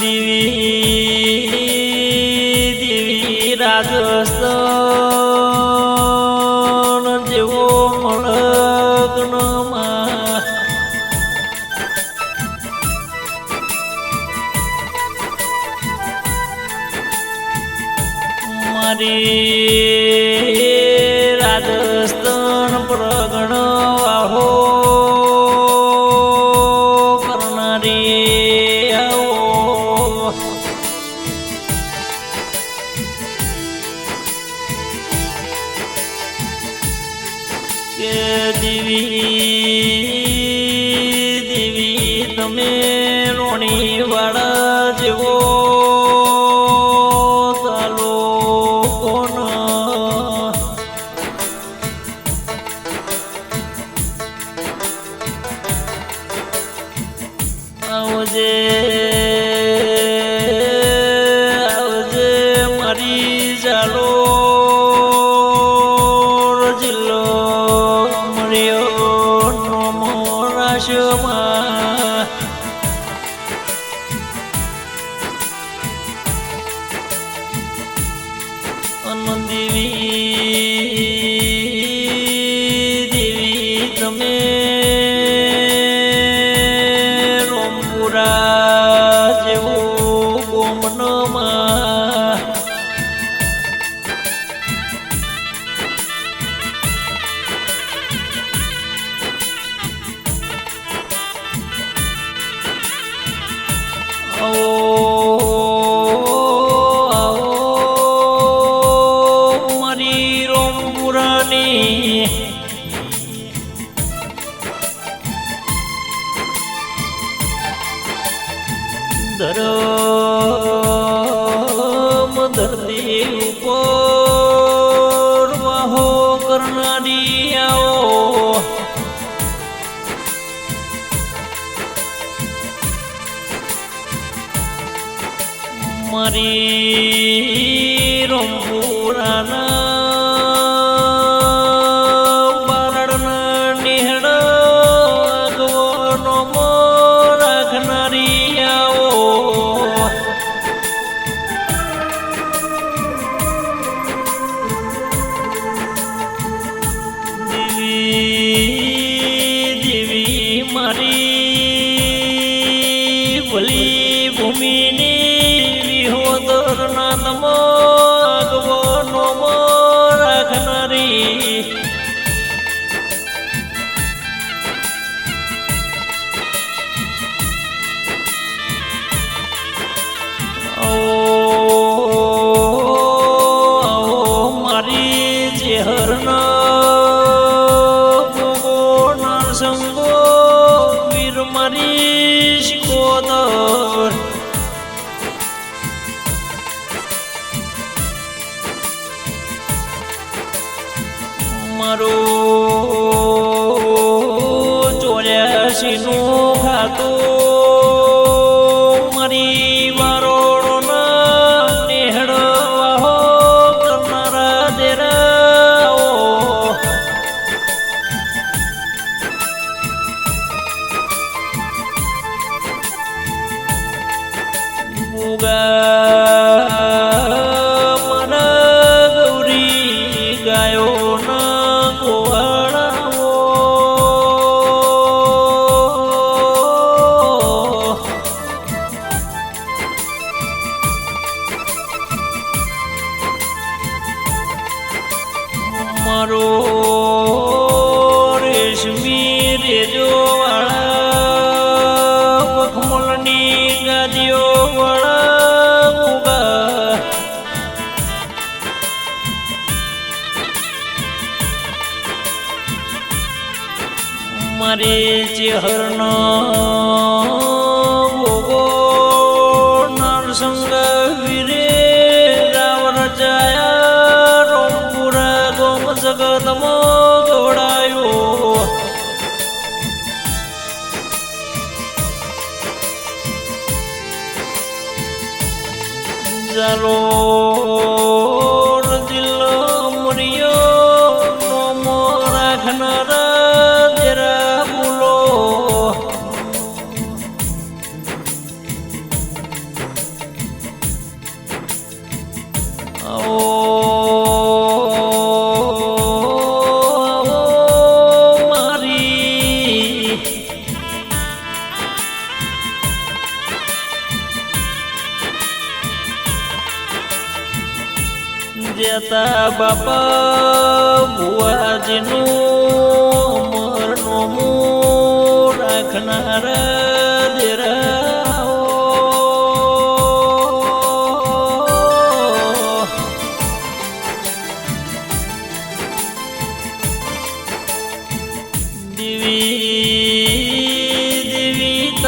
દિવી દિવી રાજસ્થ કે દેવી દેવી તમે મુરાની ધરમ ધરતી ઉપર વાહો કરનારી આવો મારી શહેરનો ga મારે ચેહરનો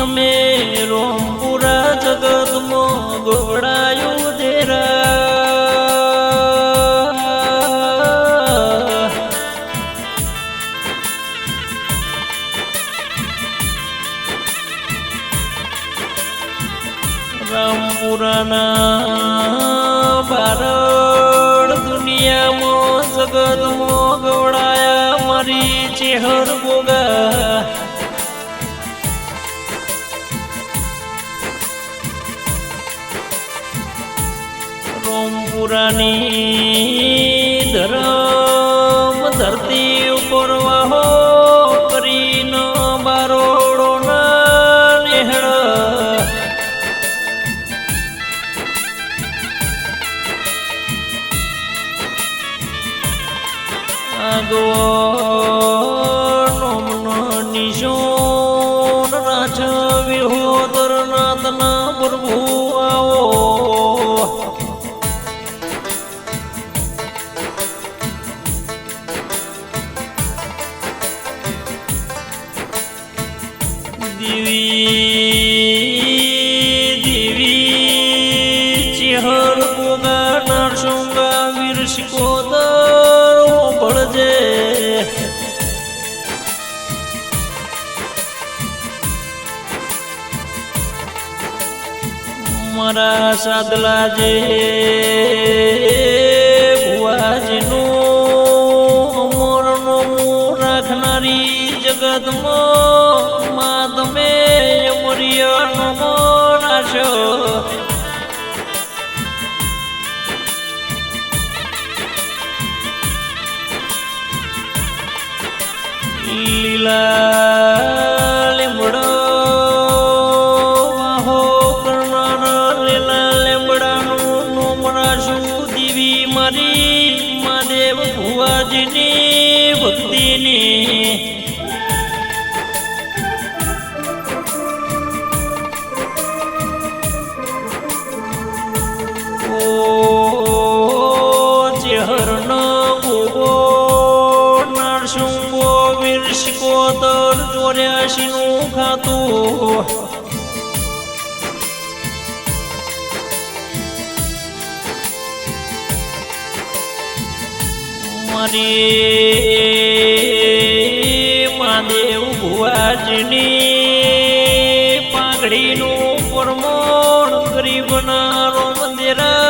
તમે રોમપુરા જગતમાં ગોવડા પુરાની ધરા દેવી દેવી ચિહર પુગા નરસુંગા વિરશ કોદર ભળજે. મારા સાદલા જે આવશો લીલા રે શિવું ખાતું મારી મહાદેવ ભુવાજીની પાઘડીનું પરમોણ ગરીબના રોમ દેરા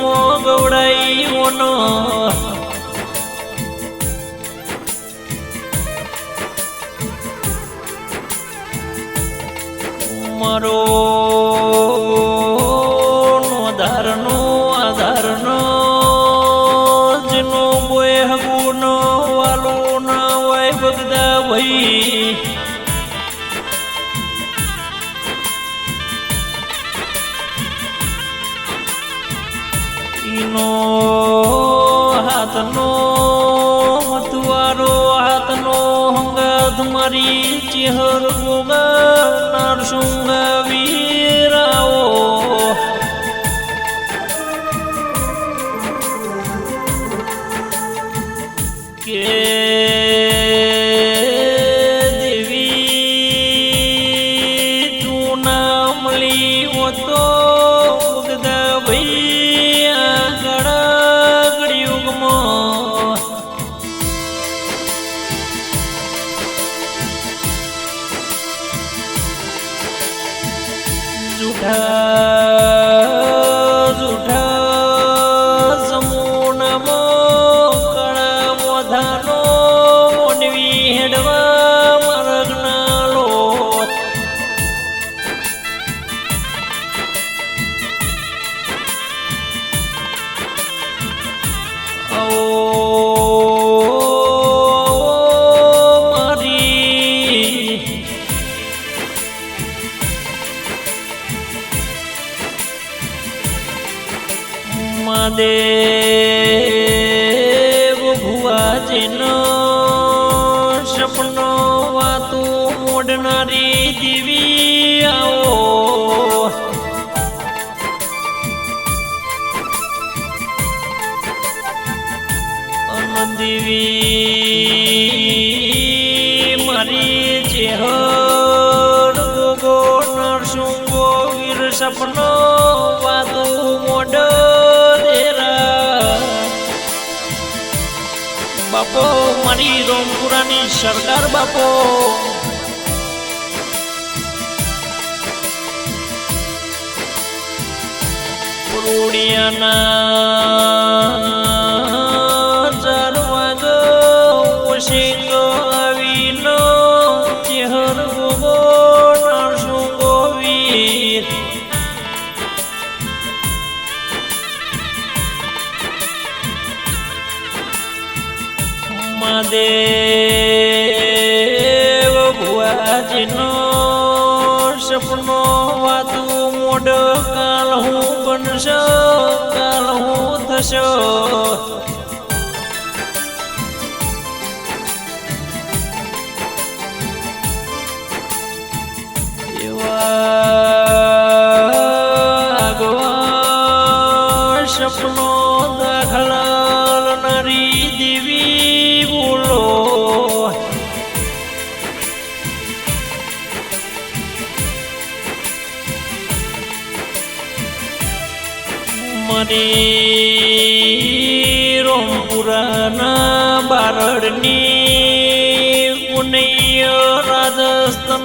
મો ગવડાઈ નો મારો para શ્રી રોમપુરાની સરદાર બાપો પૂર્ણિયાના બનશો કાલ હું થશો. એવા સપનો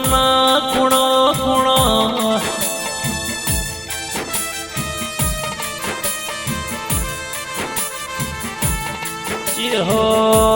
જીવનના ગુણો ગુણો હો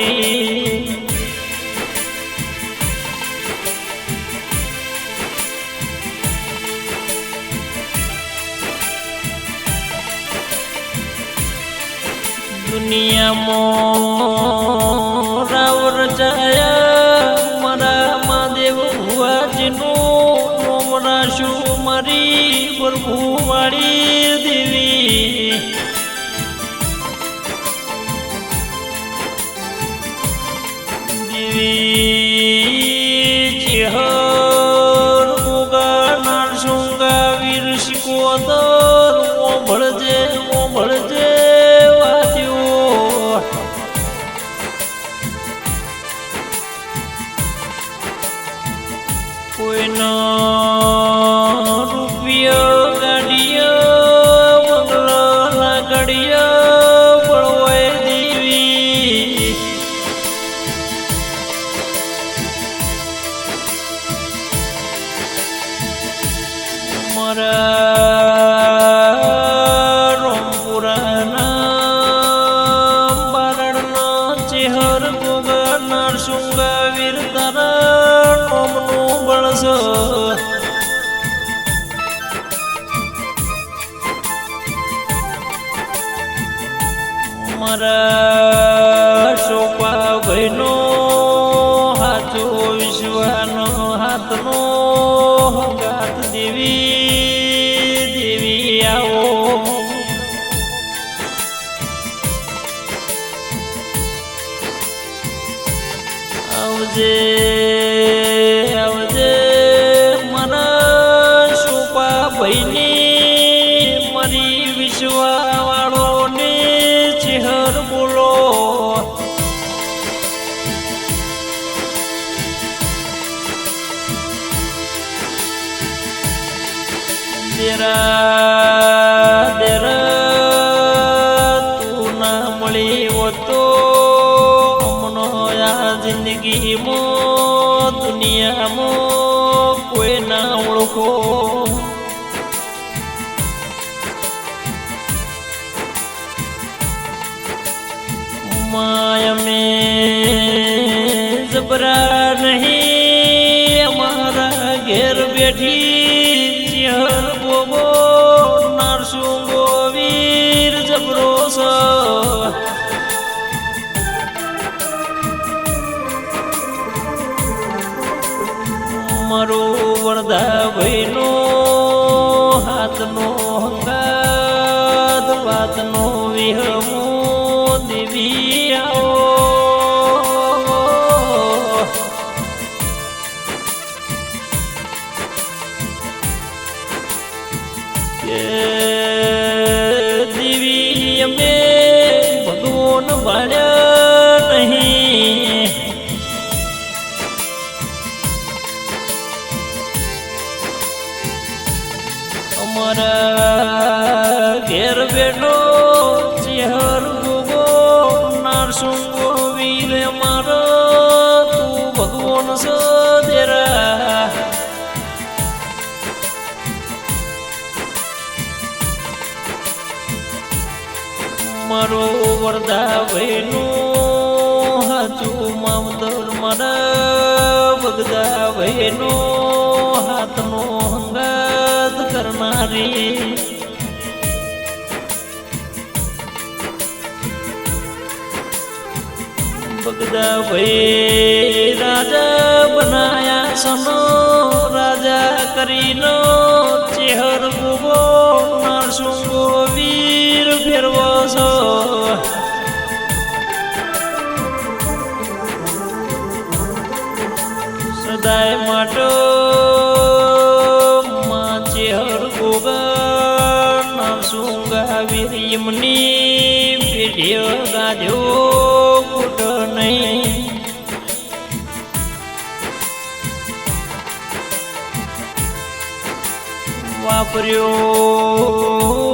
মনে দুনিয়া মোরাওর যায় মরা মাদেব ভুয়া জিনু মোমরা সুমারি বর ভুমারি ويرشك وطار ચેહર ગોગરના શૃંગા વીર તારા નોમનું બળસ. મારા માય में દેવી અમે ભગવાન ભાડ્યા નહીં. અમારા ઘેર બેઠો ભાઈનું હાચું મામદર મારા બગદા ભાઈનો હાથનો હંગાત કરનારી. બગદા ભાઈ રાજા બનાયા સનો, રાજા કરીનો ચેહર ગુગો નારસુંગો વીર ફેરવો છો. સદાય માટો માચે ચેહર ગોગા નારસુંગા વીર યમની પેઢીઓ ગાજો કુટ નહીં. વાપર્યો